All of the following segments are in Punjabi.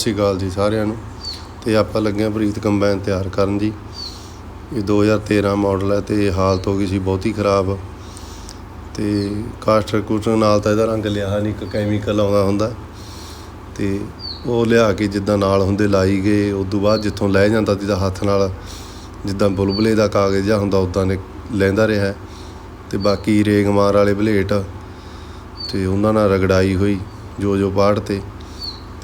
ਸਤਿ ਸ਼੍ਰੀ ਅਕਾਲ ਜੀ ਸਾਰਿਆਂ ਨੂੰ। ਤੇ ਆਪਾਂ ਲੱਗੇ ਹਾਂ ਪ੍ਰੀਤ ਕੰਬਾਈਨ ਤਿਆਰ ਕਰਨ ਜੀ। ਇਹ 2013 ਮਾਡਲ ਹੈ ਤੇ ਹਾਲਤ ਹੋ ਗਈ ਸੀ ਬਹੁਤ ਹੀ ਖਰਾਬ। ਤੇ ਕਾਸਟਰ ਕੂਸਟਰ ਨਾਲ ਤਾਂ ਇਹਦਾ ਰੰਗ ਲਿਆ ਨਹੀਂ, ਇੱਕ ਕੈਮੀਕਲ ਆਉਂਦਾ ਹੁੰਦਾ। ਤੇ ਉਹ ਲਿਆ ਕੇ ਜਿੱਦਾਂ ਨਾਲ ਹੁੰਦੇ ਲਾਈ ਗਏ ਉਸ ਤੋਂ ਬਾਅਦ ਜਿੱਥੋਂ ਲੈ ਜਾਂਦਾ ਸੀ ਹੱਥ ਨਾਲ, ਜਿੱਦਾਂ ਬੁਲਬੁਲੇ ਦਾ ਕਾਗਜ਼ ਜਿਹਾ ਹੁੰਦਾ, ਉਦਾਂ ਨੇ ਲੈਂਦਾ ਰਿਹਾ। ਤੇ ਬਾਕੀ ਰੇਗਮਾਰ ਵਾਲੇ ਬਲੇਟ, ਤੇ ਉਹਨਾਂ ਨਾਲ ਰਗੜਾਈ ਹੋਈ ਜੋ ਜੋ ਪਾੜ ਤੇ।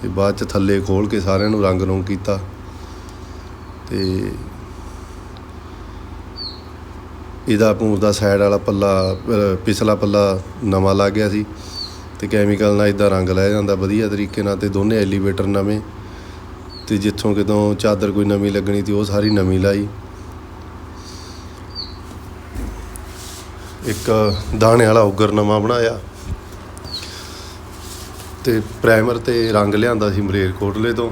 ਤੇ ਬਾਅਦ ਚ ਥੱਲੇ ਖੋਲ ਕੇ ਸਾਰਿਆਂ ਨੂੰ ਰੰਗ ਰੋਂਗ ਕੀਤਾ ਤੇ ਇਹਦਾ ਪੂੰਝ ਦਾ ਸਾਈਡ ਵਾਲਾ ਪੱਲਾ, ਅਹ ਪਿਛਲਾ ਪੱਲਾ ਨਵਾਂ ਲੱਗ ਗਿਆ ਸੀ ਤੇ ਕੈਮੀਕਲ ਨਾਲ ਇਦਾਂ ਰੰਗ ਲੈ ਜਾਂਦਾ ਵਧੀਆ ਤਰੀਕੇ ਨਾਲ ਤੇ ਦੋਨੇ ਐਲੀਵੇਟਰ ਨਵੇਂ ਤੇ ਜਿੱਥੋਂ ਕਿਤੋਂ ਚਾਦਰ ਕੋਈ ਨਵੀਂ ਲੱਗਣੀ ਸੀ ਉਹ ਸਾਰੀ ਨਵੀਂ ਲਾਈ। ਇੱਕ ਦਾਣੇ ਵਾਲਾ ਉਗਰ ਨਵਾਂ ਬਣਾਇਆ। ਤੇ ਪ੍ਰਾਈਮਰ ਤੇ ਰੰਗ ਲਿਆਂਦਾ ਸੀ ਮਰੇਰਕੋਟਲੇ ਤੋਂ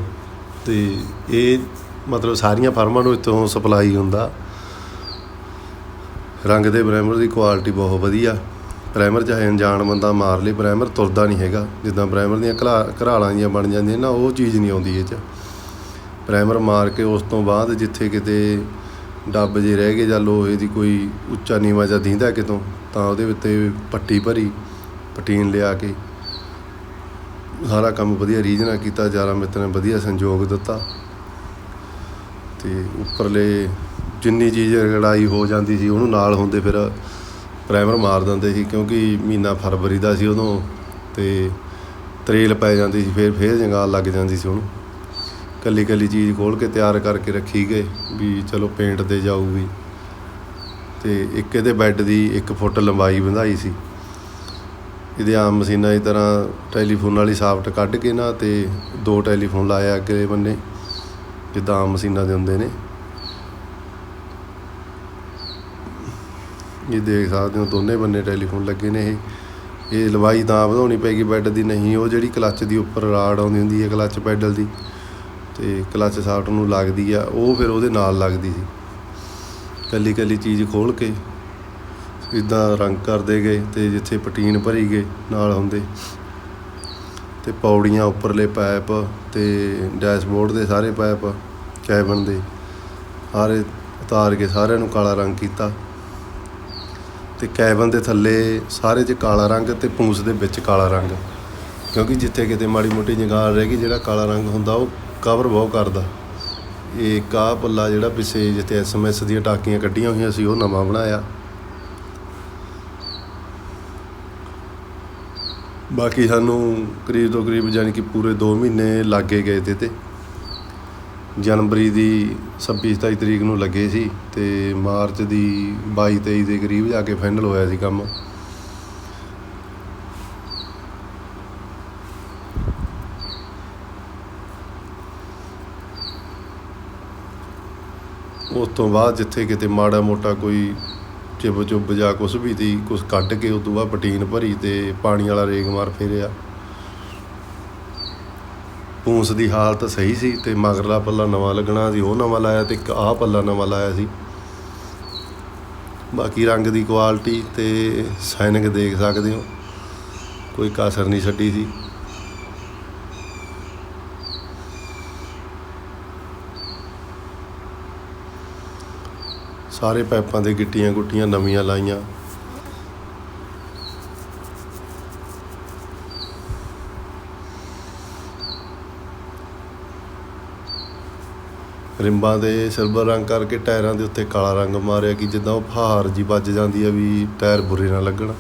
ਤੇ ਇਹ ਮਤਲਬ ਸਾਰੀਆਂ ਫਰਮਾਂ ਨੂੰ ਇੱਥੋਂ ਸਪਲਾਈ ਹੁੰਦਾ। ਰੰਗ ਦੇ ਪ੍ਰਾਈਮਰ ਦੀ ਕੁਆਲਿਟੀ ਬਹੁਤ ਵਧੀਆ। ਪ੍ਰਾਈਮਰ ਚਾਹੇ ਅਣਜਾਣ ਬੰਦਾ ਮਾਰ ਲੇ ਪ੍ਰਾਈਮਰ ਤੁਰਦਾ ਨਹੀਂ ਹੈਗਾ। ਜਿੱਦਾਂ ਪ੍ਰਾਈਮਰ ਦੀਆਂ ਘਲਾ, ਘਰਾਲਾਂ ਜੀਆਂ ਬਣ ਜਾਂਦੀਆਂ ਨਾ, ਉਹ ਚੀਜ਼ ਨਹੀਂ ਆਉਂਦੀ ਇਹ 'ਚ। ਪ੍ਰਾਈਮਰ ਮਾਰ ਕੇ ਉਸ ਤੋਂ ਬਾਅਦ ਜਿੱਥੇ ਕਿਤੇ ਡੱਬ ਜੇ ਰਹਿ ਗਏ ਜਾਂ ਲੋਹੇ ਦੀ ਕੋਈ ਉੱਚਾ ਨੀਵਾਂ ਜਾਂ ਦੀਂਦਾ ਕਿਤੋਂ, ਤਾਂ ਉਹਦੇ ਉੱਤੇ ਪੱਟੀ ਭਰੀ, ਪਟੀਨ ਲਿਆ ਕੇ ਸਾਰਾ ਕੰਮ ਵਧੀਆ ਰੀਝ ਨਾਲ ਕੀਤਾ ਜਾਰਾ ਮਿੱਤਰ ਨੇ ਵਧੀਆ ਸੰਯੋਗ ਦਿੱਤਾ। ਤੇ ਉੱਪਰਲੇ ਜਿੰਨੀ ਚੀਜ਼ ਰਗੜਾਈ ਹੋ ਜਾਂਦੀ ਸੀ, ਉਹਨੂੰ ਨਾਲ ਹੁੰਦੇ ਫਿਰ ਪ੍ਰਾਈਮਰ ਮਾਰ ਦਿੰਦੇ ਸੀ, ਕਿਉਂਕਿ ਮਹੀਨਾ ਫਰਵਰੀ ਦਾ ਸੀ ਉਦੋਂ ਤੇ ਤਰੇਲ ਪੈ ਜਾਂਦੀ ਸੀ, ਫਿਰ ਫੇਰ ਜੰਗਾਲ ਲੱਗ ਜਾਂਦੀ ਸੀ ਉਹਨੂੰ। ਕੱਲੀ ਕੱਲੀ ਚੀਜ਼ ਖੋਲ ਕੇ ਤਿਆਰ ਕਰਕੇ ਰੱਖੀ ਗਏ, ਵੀ ਚਲੋ ਪੇਂਟ ਤੇ ਜਾਊਗੀ। ਤੇ ਇੱਕ ਇਹਦੇ ਬੈੱਡ ਦੀ 1 ਫੁੱਟ ਲੰਬਾਈ ਵਧਾਈ ਸੀ। ਇਹਦੇ ਆਮ ਮਸ਼ੀਨਾਂ ਦੀ ਤਰ੍ਹਾਂ ਟੈਲੀਫੋਨ ਵਾਲੀ ਸਾਫਟ ਕੱਢ ਕੇ ਨਾ ਤੇ ਦੋ ਟੈਲੀਫੋਨ ਲਾਇਆ ਅੱਗੇ ਬੰਨੇ, ਜਿੱਦਾਂ ਆਮ ਮਸ਼ੀਨਾਂ ਦੇ ਹੁੰਦੇ ਨੇ। ਇਹ ਦੇਖ ਸਕਦੇ ਹੋ ਦੋਨੇ ਬੰਨੇ ਟੈਲੀਫੋਨ ਲੱਗੇ ਨੇ ਇਹ। ਇਹ ਲੰਬਾਈ ਤਾਂ ਵਧਾਉਣੀ ਪੈਗੀ ਬੈੱਡ ਦੀ, ਨਹੀਂ ਉਹ ਜਿਹੜੀ ਕਲੱਚ ਦੀ ਉੱਪਰ ਰਾਡ ਆਉਂਦੀ ਹੁੰਦੀ ਹੈ ਕਲੱਚ ਪੈਡਲ ਦੀ, ਤੇ ਕਲੱਚ ਸਾਫਟ ਨੂੰ ਲੱਗਦੀ ਆ, ਉਹ ਫਿਰ ਉਹਦੇ ਨਾਲ ਲੱਗਦੀ ਸੀ। ਕੱਲੀ ਕੱਲੀ ਚੀਜ਼ ਖੋਲ ਕੇ ਇਦਾਂ ਰੰਗ ਕਰਦੇ ਗਏ ਤੇ ਜਿੱਥੇ ਪਟੀਨ ਭਰੀ ਗਏ ਨਾਲ ਹੁੰਦੇ। ਤੇ ਪੌੜੀਆਂ, ਉੱਪਰਲੇ ਪਾਈਪ ਤੇ ਡੈਸ਼ਬੋਰਡ ਦੇ ਸਾਰੇ ਪਾਈਪ ਕੈਬਨ ਦੇ ਸਾਰੇ ਉਤਾਰ ਕੇ ਸਾਰਿਆਂ ਨੂੰ ਕਾਲਾ ਰੰਗ ਕੀਤਾ। ਤੇ ਕੈਬਨ ਦੇ ਥੱਲੇ ਸਾਰੇ 'ਚ ਕਾਲਾ ਰੰਗ ਤੇ ਪੂੰਛ ਦੇ ਵਿੱਚ ਕਾਲਾ ਰੰਗ। ਕਿਉਂਕਿ ਜਿੱਥੇ ਕਿਤੇ ਮਾੜੀ ਮੋਟੀ ਜੰਗਾਲ ਰਹਿ ਗਈ, ਜਿਹੜਾ ਕਾਲਾ ਰੰਗ ਹੁੰਦਾ, ਉਹ ਕਵਰ ਬਹੁਤ ਕਰਦਾ। ਇਹ ਕਾ ਪੱਲਾ ਜਿਹੜਾ ਪਿੱਛੇ ਜਿੱਥੇ ਐਸਐਮਐਸ ਦੀਆਂ ਟਾਕੀਆਂ ਕੱਢੀਆਂ ਹੋਈਆਂ ਸੀ, ਉਹ ਨਵਾਂ ਬਣਾਇਆ। ਬਾਕੀ ਸਾਨੂੰ ਕਰੀਬ ਤੋਂ ਕਰੀਬ ਯਾਨੀ ਕਿ ਪੂਰੇ 2 ਮਹੀਨੇ ਲੱਗੇ ਗਏ ਤੇ ਤੇ। ਜਨਵਰੀ ਦੀ 26 27 ਤਰੀਕ ਨੂੰ ਲੱਗੇ ਸੀ ਤੇ ਮਾਰਚ ਦੀ 22 23 ਦੇ ਕਰੀਬ ਜਾ ਕੇ ਫਾਈਨਲ ਹੋਇਆ ਸੀ ਕੰਮ। ਉਸ ਤੋਂ ਬਾਅਦ ਜਿੱਥੇ ਕਿਤੇ ਮਾੜਾ ਮੋਟਾ ਕੋਈ ਚਿਬ ਚੁੱਬ ਜਾਂ ਕੁਛ ਵੀ ਤੀ, ਕੁਛ ਕੱਢ ਕੇ ਉਸ ਤੋਂ ਬਾਅਦ ਪਟੀਨ ਭਰੀ ਤੇ ਪਾਣੀ ਵਾਲਾ ਰੇਗ ਮਾਰ ਫੇਰਿਆ। ਪੂੰਸ ਦੀ ਹਾਲਤ ਸਹੀ ਸੀ ਤੇ ਮਗਰਲਾ ਪੱਲਾ ਨਵਾਂ ਲੱਗਣਾ ਸੀ, ਉਹ ਨਵਾਂ ਲਾਇਆ ਤੇ ਇੱਕ ਆਹ ਪੱਲਾ ਨਵਾਂ ਲਾਇਆ ਸੀ। ਬਾਕੀ ਰੰਗ ਦੀ ਕੁਆਲਿਟੀ ਤੇ ਸੈਨਿਕ ਦੇਖ ਸਕਦੇ ਹੋ, ਕੋਈ ਕਸਰ ਨਹੀਂ ਛੱਡੀ ਸੀ। ਸਾਰੇ ਪਾਈਪਾਂ ਦੇ ਗਿੱਟੀਆਂ ਗੁੱਟੀਆਂ ਨਵੀਆਂ ਲਾਈਆਂ। ਰਿੰਬਾਂ ਦੇ ਸਿਲਵਰ ਰੰਗ ਕਰਕੇ ਟਾਇਰਾਂ ਦੇ ਉੱਤੇ ਕਾਲਾ ਰੰਗ ਮਾਰਿਆ ਕਿ ਜਿੱਦਾਂ ਉਹ ਫਹਾਰ ਜੀ ਵੱਜ ਜਾਂਦੀ ਹੈ ਵੀ ਟਾਇਰ ਬੁਰੇ ਨਾ ਲੱਗਣ।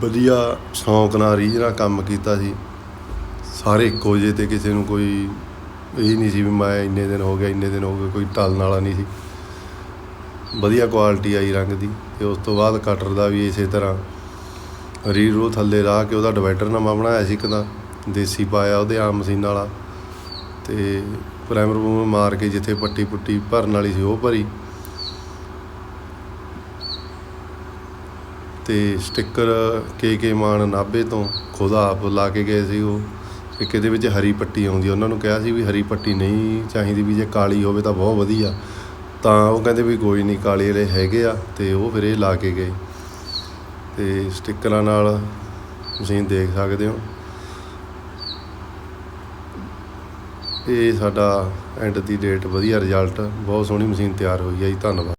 ਵਧੀਆ ਸ਼ੌਂਕ ਨਾਲ ਰੀਝ ਨਾਲ ਕੰਮ ਕੀਤਾ ਸੀ। ਸਾਰੇ ਇੱਕੋ ਜਿਹੇ ਤੇ ਕਿਸੇ ਨੂੰ ਕੋਈ ਇਹ ਨਹੀਂ ਸੀ ਵੀ ਮੈਂ ਇੰਨੇ ਦਿਨ ਹੋ ਗਿਆ ਇੰਨੇ ਦਿਨ ਹੋ ਗਏ, ਕੋਈ ਟਲਣ ਵਾਲਾ ਨਹੀਂ ਸੀ। ਵਧੀਆ ਕੁਆਲਿਟੀ ਆਈ ਰੰਗ ਦੀ ਤੇ ਉਸ ਤੋਂ ਬਾਅਦ ਕਟਰ ਦਾ ਵੀ ਇਸੇ ਤਰ੍ਹਾਂ। ਰੀਰੋ ਥੱਲੇ ਰਾਹ ਕੇ ਉਹਦਾ ਡਿਵਾਈਡਰ ਨਵਾਂ ਬਣਾਇਆ ਸੀ ਇੱਕ ਤਾਂ, ਦੇਸੀ ਪਾਇਆ ਉਹਦੇ ਆਮ ਮਸ਼ੀਨ ਵਾਲਾ। ਤੇ ਪ੍ਰਾਈਮਰ ਪ੍ਰੂਮਰ ਮਾਰ ਕੇ ਜਿੱਥੇ ਪੱਟੀ ਪੁੱਟੀ ਭਰਨ ਵਾਲੀ ਸੀ ਉਹ ਭਰੀ। ਤੇ ਸਟicker ਕੇ ਕੇ ਮਾਨ ਨਾਭੇ ਤੋਂ ਖੁਦ ਆਪ ਲਾ ਕੇ ਗਏ ਸੀ ਉਹ। ਇੱਕ ਇਹਦੇ ਵਿੱਚ ਹਰੀ ਪੱਟੀ ਆਉਂਦੀ ਉਹਨਾਂ ਨੂੰ ਕਿਹਾ ਸੀ ਵੀ ਹਰੀ ਪੱਟੀ ਨਹੀਂ ਚਾਹੀਦੀ ਵੀ ਜੇ ਕਾਲੀ ਹੋਵੇ ਤਾਂ ਬਹੁਤ ਵਧੀਆ। ਤਾਂ ਉਹ ਕਹਿੰਦੇ ਵੀ ਕੋਈ ਨਹੀਂ, ਕਾਲੇ ਵਾਲੇ ਹੈਗੇ ਆ ਤੇ ਉਹ ਫਿਰ ਇਹ ਲਾ ਕੇ ਗਏ। ਤੇ ਸਟਿੱਕਰਾਂ ਨਾਲ ਮਸ਼ੀਨ ਦੇਖ ਸਕਦੇ ਹੋ। ਇਹ ਸਾਡਾ ਐਂਡ ਦੀ ਡੇਟ ਵਧੀਆ ਰਿਜ਼ਲਟ ਬਹੁਤ ਸੋਹਣੀ ਮਸ਼ੀਨ ਤਿਆਰ ਹੋਈ ਹੈ ਜੀ। ਧੰਨਵਾਦ।